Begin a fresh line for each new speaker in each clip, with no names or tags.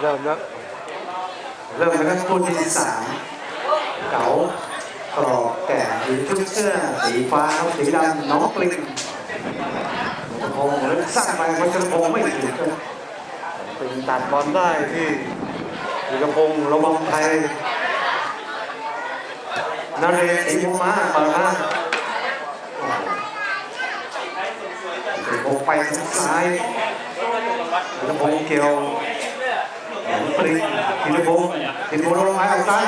เริ่มแล้ว
เริ่มนะครับคู่ที่สามเก๋ากรอบแก่หรือชุดเสื้อสีฟ้าสีดำน้องปลิงวัชรพงศ์แล้วสร้างไปวัชรพงไม่ถึง
เป็นตัดบอลได้ที่ธีรพงศ์ระวังไทย
นาเรศสีพงมาเปิดมาสีพงไปทางซ้ายวัชรพงศ์เกี่ยว ปลิงธีรพงศ์ธีรพงศ์ลงมาทางซ้าย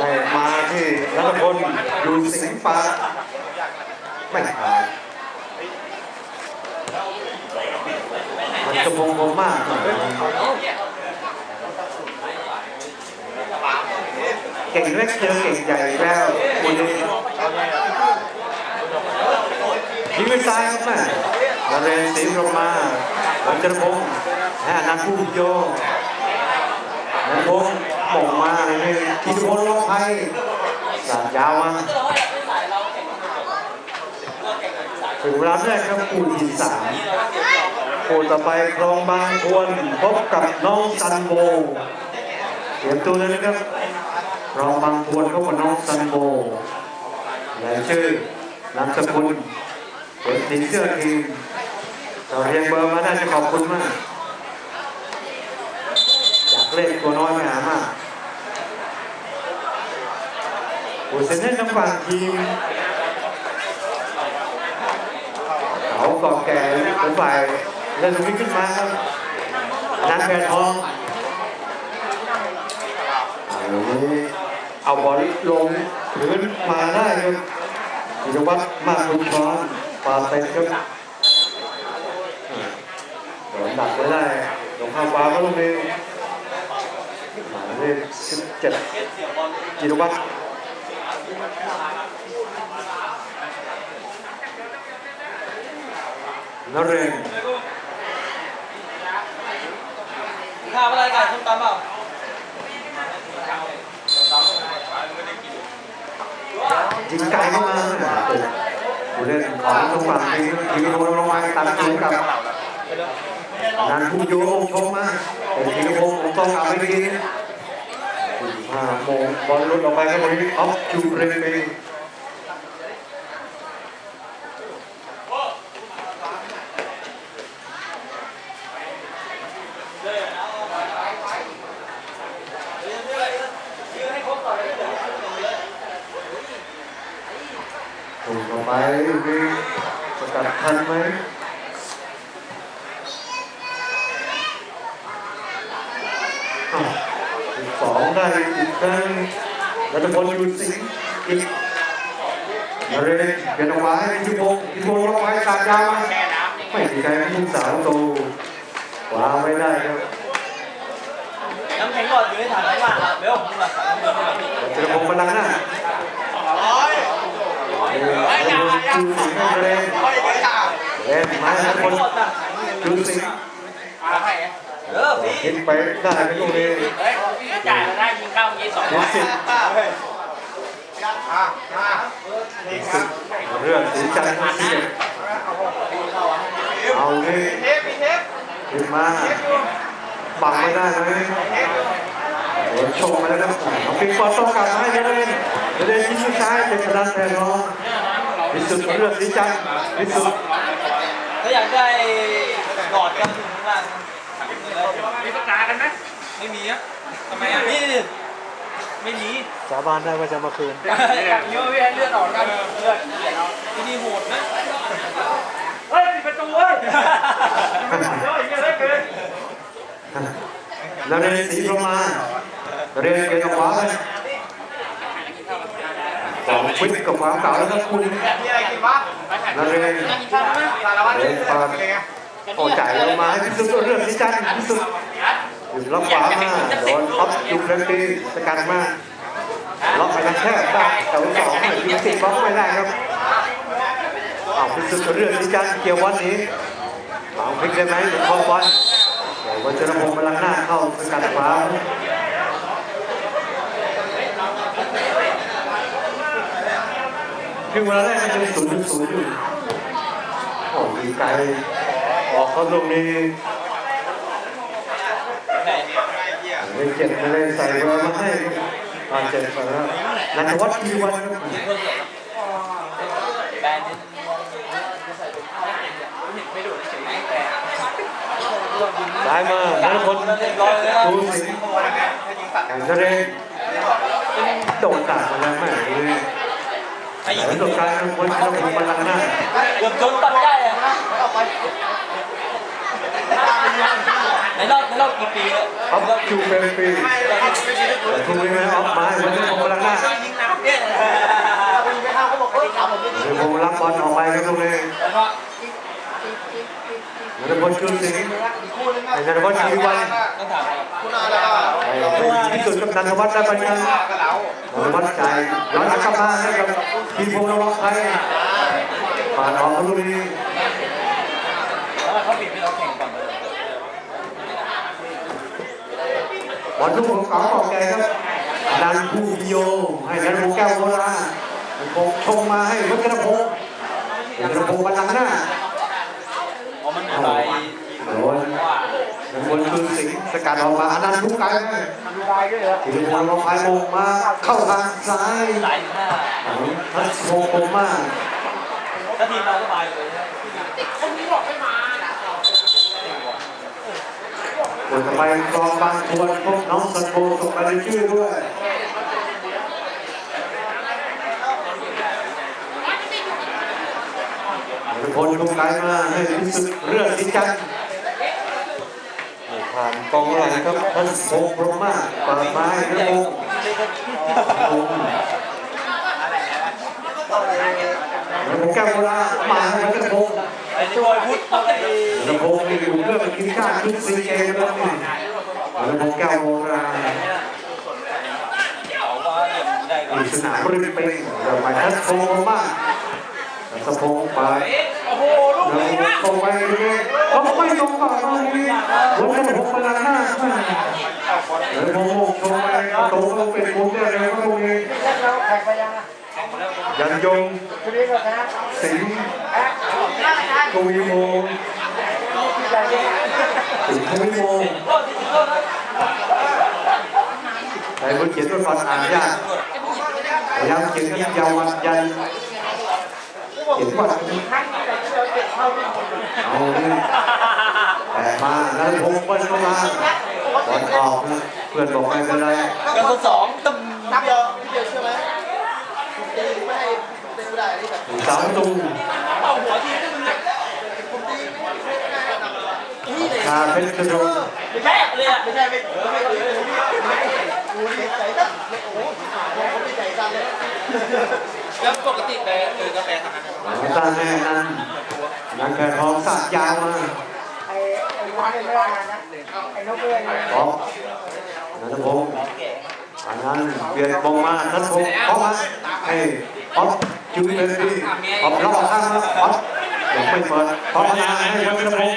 ได้มาที่รัตพล
ดูสิงห์ฟ้าไม่ผ่าน
มันจะพงผมมาก
เก่งเล็กเจอเก่งใหญ่แล้วคนนี้
ยิงไปซ้ายครับแม่นเรศสีลงมาผมจะพงศ์ ให้อนันต์ผู้โยนพงศ์มงมาเลยนี่
ธีรพลลงไพ
สาดยาวมาถึงเวลาแรกครับคู่ที่สามคู่ต่อไปคลองบางควรพบกับน้องซันโบเตรียมตัวเลยนะครับคลองบางควรพบกับน้องซันโบและชื่อนามสกุลเป็นสีเสื้อทีมเราเรียงเบอร์มาได้จะขอบคุณมาก เล่นตัวน้อยไม่หามากโอ้เซนเน่ทั้งฝั่งทีมเขาก่อแก่เป็นฝ่ายเล่นตรงนี้ขึ้นมาครับนันแพนทองเอานี้เอาบอลลงพื้นมาได้ครับธีรวัตรมากคุณช้อนปาเต็มครับโดนดักไว้ได้ลงข้างฟ้าก็ลงนี้หมายเลขสิบเจ็ดจิรวัตรนเรน
ข้าวอะไรกันส้มตำเปล่า
ยิงไกลเข้ามาผู้เล่นของทางฝั่งทีมทีมลงลงมาตัดทีมกับนันผู้โยงชมมากเป็นทีมพงต้องกลับไปที
โมงบอลลุดออกไปครับวันนี้ออฟจูเรเมถูกออกไปมีสกัดทันไหมอ้าวสิบสองได้อี กครั้งรัตพลอยู่สิงห์อีกเรศเกียรติวายทิพงศ์ทิพงลงไปตัดยาวมไม่มีใครพุ่งสาวโตวาไม่ได้ครับ
น้ำแข็งหลอดอยู่ในถังข้างล่างเร็วมึงมา
เจรพงศ์พลังหน้าจูสิงห์เรนเรนไม้รัตพล
หลอดตั้ง
จูสิงห์
เออพี่
เห็นไปได้เป็นลูกนี้
จ่ายได้ยิงเข้ายิงสอง
ดูสิเรื่องสีจันทร์เสียเอาเลยขึ้นมาบังไม่ได้เลยโดนชงมาแล้วครับเอาปิงปองต้องกลับมาให้เดนเดนที่สุดท้ายเป็นกระดานแทนรองที่สุดเรื่องสีจันทร์ที่สุด
ถ้าอยากได้หลอดกันถึงข้างล่าง
มีประกาศกันไหม
ไม่มีอะทำไมอะนี่ไม่มี
สาบานได้ว่าจะมาคืน
อยากเยอะพี่ให้เลือดออกกันเลือดเลือดเอา
ที่นี่โหดนะ
เฮ้ยปิดประตูเว้ยเฮ้ยเยอะเหลือเกิน
แล้วเรียนสีลงมาเรียนเกี่ยวกับความสองฟิตกับความเก่าแล้วครับคุณ
มีอะไรกินวะ
นักเรียน
สารวัตร
เรียนความ โอ้จ่ายลงมาให้พิสุทธิ์เรื่องที่จันพิสุทธิ์อยู่ล็อกขวามาโดนท็อปยุบเลนตีสกัดมาล็อกไปทางแคบได้แต่ว่าสองยูสิบล็อกไม่ได้ครับอ้าวพิสุทธิ์เรื่องที่จันเกี่ยววันนี้เอาพลิกได้ไหมหรือคอบอลเดี๋ยววัชรพงศ์พลังหน้าเข้าสกัดขวาครึ่งเวลาแรกยังศูนย์ศูนย์อยู่โอ้ดีไกล ออกเขาลูกนี้เลยเจ็บเลยใส่เบอมาให้อ่าเจ็บไปแล้วนันวัฒน์ทีวันครับ
แบรนด์จะใส่ถุงเท้าไม่ดูเฉยแต่
ซ้ายมานันทพล
เรียบร้อยเลย
ดูสิงแข่งทะเลโดนตัดมาแล้วแม่เลย
ไอ้
แต่สุดท้ายนันทพลนันทพลบัลลังหน้า
เกือบจนตัดได้อะใน รอบกี่ปีแล้ว
ออฟจูเป็นปีแต่ทุกนี้ไม่ออฟมาให้นันทพลบัลลังก์หน้า
ยิงน้ำเนี่ย
นันทพลรับบอลออกไปครับตรงนี้
แล้วก็
นันทพลชูสิงไอ้นันทพลทีวัน
ต้องถาม
ไอ้ที่สุดกับนันทวัฒน์ได้ปัญญานันทวัฒน์ใจย้อนกลับมาให้กับทีมพงระวังไทยผ่านออกลูกนี้
แล้วเขาปิดให้เราแข่งก่อน
บอลลูกของเขาออกแกครับนันผู้โยให้นันทพงแก้วโบราณนันทพงชงมาให้วัชรพงศ์วัชรพงศ์บัลลังก์หน้า
อ๋อมันไป
โดนนันทพลคือสิงห์สกัดออกมาอนันต์ทุกไกลทีมพงระวังไทยมงมาเข้าทางซ้าย
หลายถึงห้า
ทัศโพคมมาก
ถ้าทีมเราก็ไปเลย
ค วรจะไปกองบางทวนพวกน้องสันโบส่งไปในชื่อด้วยทุกคนทุกไกลมาให้พิสุทธิ์เรื่องจริงจังผ่านกองหลังครับท่านโพพรมาปิดไม้นะโมโมแล้วผมแก้วโบรามาให้กระทง
ไอ้ช่วยพุทธไอ้
กระทงนี่อยู่เรื่องกินข้าวชุดซีเกมแล้วนี่ล้วผมแก้วโบราณ
เขาว่าลี่ยมได้ก่อน
อีกสนามบริเวณเดี๋ยวไปทัศโพงมากทัศโพงไป
โอ้โหลูกนี้นะ
ตรงไปเลยเขาไม่ตรงก่อนตรงนี้หัวทัศโพงพลังหน้าเดี๋ยวโมโมตรงไปตรงต้องเป็นมุมได้เลยตรงนี้ยันยงสิงห์ ทวีโมสิงห์ทวีโมไอ้คนเขียนตัวก่อนอ่านยากพยายามเขียนยันยาววันยันเขียนก่อนเอาเนี่ยแต่มาแล้วผมเปิ้ลเข้ามาบอลออกนะเพื่อนบอกไม่เป็นไร
กันสองตึ้ม
เดียวเดียวเชื่อไหมไม่ให้ผมตีไม่ได้นี่แบบ
สามตู
เอาหัวทีนึงเลย
ผมตีไม่ได้ นี่เลย
คาเพชรกระโดด
ไม่ใช่เลยอะ
ไม่ใช่ไม่ไม่ตีเลยไม่โอ้ยใจสั่นไม่โอ้ผมไม่ใจสั่นเลย
แล้วปกติแปลคือกาแฟทำงาน
หลังตาแม่นั้นนังแกทองสักยาวมา
ไอ้ไอ้วันนี้ไม่ได้นะไอ้นกเอ้ย
ออกนันทพงศ์อันนั้นเปลี่ยนบงมานันทพงศ์ออกมาให้ออฟจุ๊บเลยดีออฟล็อกข้างมาออฟยังไม่เปิดพอมาให้นันทพงศ์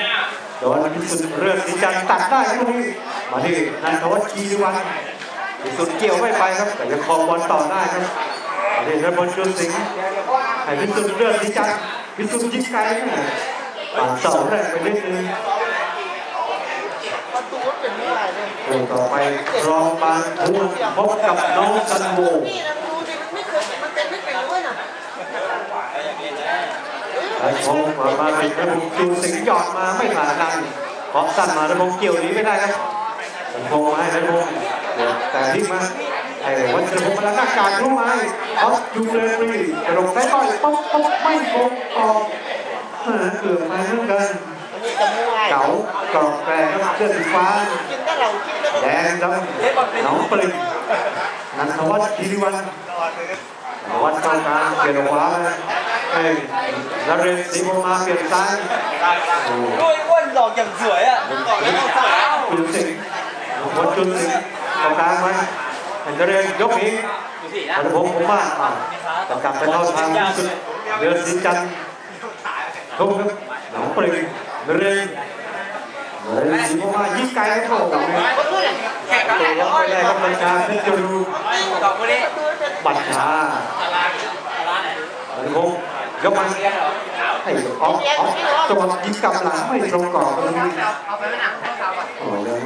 โดนพิสุทธิ์เรื่องที่จะตัดได้ครับตรงนี้มาที่นันทวัฒน์ชีวันพิสุทธิ์เกี่ยวไม่ไปครับ แต่ยังครองบอลต่อได้ครับมาที่นันทพลจุลสิงห์ไอ้พิสุทธิ์เลือดที่จังพิสุทธิ์ยิงไกลเนี่ยปัดเสาแรกไปนิดนึง
ประตูมันเป็นอะไรเนี่ย
โอ้ต่อไปรองบางทวนพบกับน้องซันโบ
นี่นะดูดิมันไม่เคยมันเป็นไม่เป็นด้วยนะ
ไอ้พงมามาติดระบบจูสิงหยอดมาไม่ผ่านดังเพราะสั้นมาระบบเกี่ยวนี้ไม่ได้ครับสันพงมาให้ระบบแต่พลิกมาไอ้วัชรพงศ์มาแล้วหน้ากากรู้ไหมเขาอยู่เลยฟรีกระโดดใส่ต่อยป๊อกป๊อกไม่คงออกเอเกือบมาเหมือนกันเก๋ากรอบแกรครับเสื้อสีฟ้าแดงดำน้องปริงนันทวัฒน์ธีริวันวัดเข้ากลางเปลี่ยนขวา เอ้ยนเรศศรีพรหมาเปลี่ยนซ้ายโอ้
ด้วยอ้วนหลอกอย่างสวยอะหลอกแล้วสาว
จุลสิงห์วัดจุลสิงห์เข้ากลางไหมเห็นเรศยกนี้
มัน
พงศ์ผมว่าจะกลับไปเข้าทางเดือสิจันทร์ทุกครับน้องปริงนเรศนเรศศรีพรหมายิงไกลเข้าโอ้โห
แข่งกัน
ตัวล็อกไม่ได้ครับรายการเพชรจู
ต่อคนนี้
บัตรชาอันคง ยกมาให้ออกออกจังหวะยิงกลับหลังไม่ตรงกรอบตรงนี้โอ้ย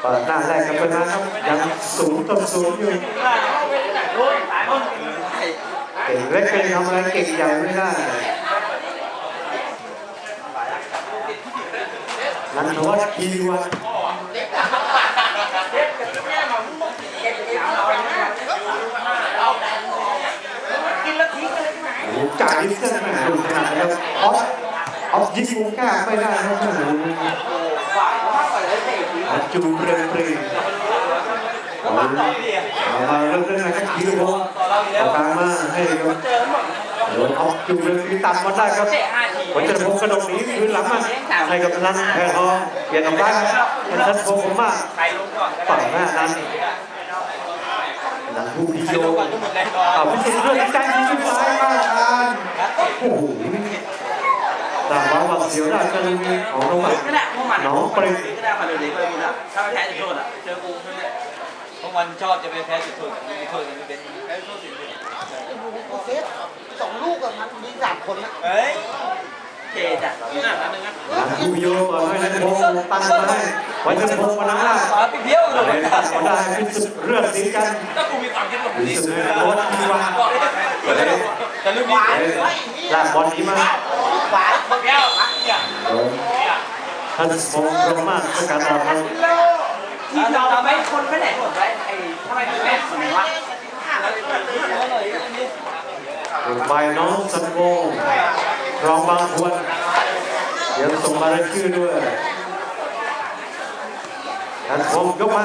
เปิดหน้าแรกกันไปนะครับยังสูงต้นสูงอยู่เก่งเล็กเป็นทำอะไรเก่งใหญ่ไม่ได้นันทวัฒน์คีวัฒน์โอ้โหจ่ายดิสเซนแหม่ดูข นาดนี้ครับออฟออฟยิงมุมแก้ไม่ได้ครับโอ้โหจูเรียเปรีเอามาเริ่มเรื่องนะครับคีวงเอากลางมาให้ครับโดนออฟจูเรียเปรียตัดมาได้ครับวัชรพงกระดกหนีคืนหลังมาให้กับนั้นแพทองเปลี่ยนออกได้ครับเป็นนันพงผมมาก
ใครลงก่อน
ต่อยหน้านั้นนันผู้พิโยเอาพิเศษเรื่องใจยิงขึ้นซ้ายมากการโอ้โห แต่ว่าบางเสียวได้ก็เลยมีของระหว่าง
ก็ได้พวกมัน
น้องเปรม
ก็ได้มาดูดีไปดูนะถ้าไม่แพ้จุดโทษอะเจอกูใช่ไหมพวกมันชอบจะไปแพ้จุดโทษจุดโทษกันไม่เป็นแพ้โทษสิ
เซฟสองลูกอะมันยิงสามคนนะ
เฮ้ยเท่จัดนี่น่ะนึงนะ
ดูโยเปิดให้นันพงตั้งมาให้ไวัชรพงมานั่งหน้า
ขอไปเที่ยวเล
ย
ย
ตัดมาได้พิสุดเรื่องนี้กัน
ถ้ากูมีความคิดแบบนี้
สุดเลยโค้ชทีวา
เลยแต่ลูกนี้
ลากบอลนี้มา
วา
เดียวเนี่ย
ท่านพงศ์รมากประกาศออกมา
ที่เราทำให้คนไม่ไหนหมดไว้ไอ้ทำไมถึงแม่คนวะ
ใบน้องสันโวรองบางควรเดี๋ยวส่งมารายชื่อด้วยนันพงศ์ยกมา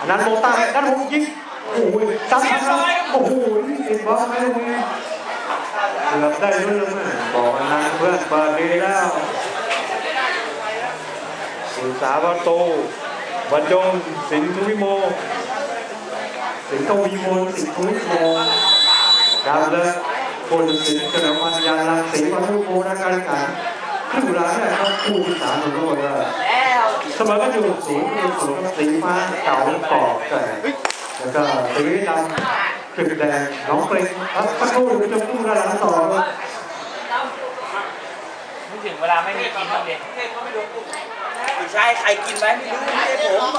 อันนั้นโมต้านันพงศ์ยิงโอ้โหตั้งครับโอ้โหติดบอลไม่ได้ เกือบได้เลยแม่บอกอันนั้นเพื่อนเปิดดีแล้วสุสาประตูบรรจงสินทุวิโม สิงห์ทวีโมสิงห์ทวีโมดาวเลิศคนสิงห์เฉลิมพันยาลังสีวันทุโมนักการขันครึ่งเวลาเนี่ยครับคู่ที่สามของโลกแล้วสมอกันอยู่ศูนย์ต่อศูนย์กับสีฟ้าเก่าปอกแก่แล้วก็สีดำ ขึ้นแดงน้องเปรมครับสักครู่เดี๋ยวจะพูดอะไรต่อ
ถึงเวลาไม่มีกินบ้างเด็ก
ไม่ใช่ ใครกินไหมไม่รู้ไม่ใช่ผม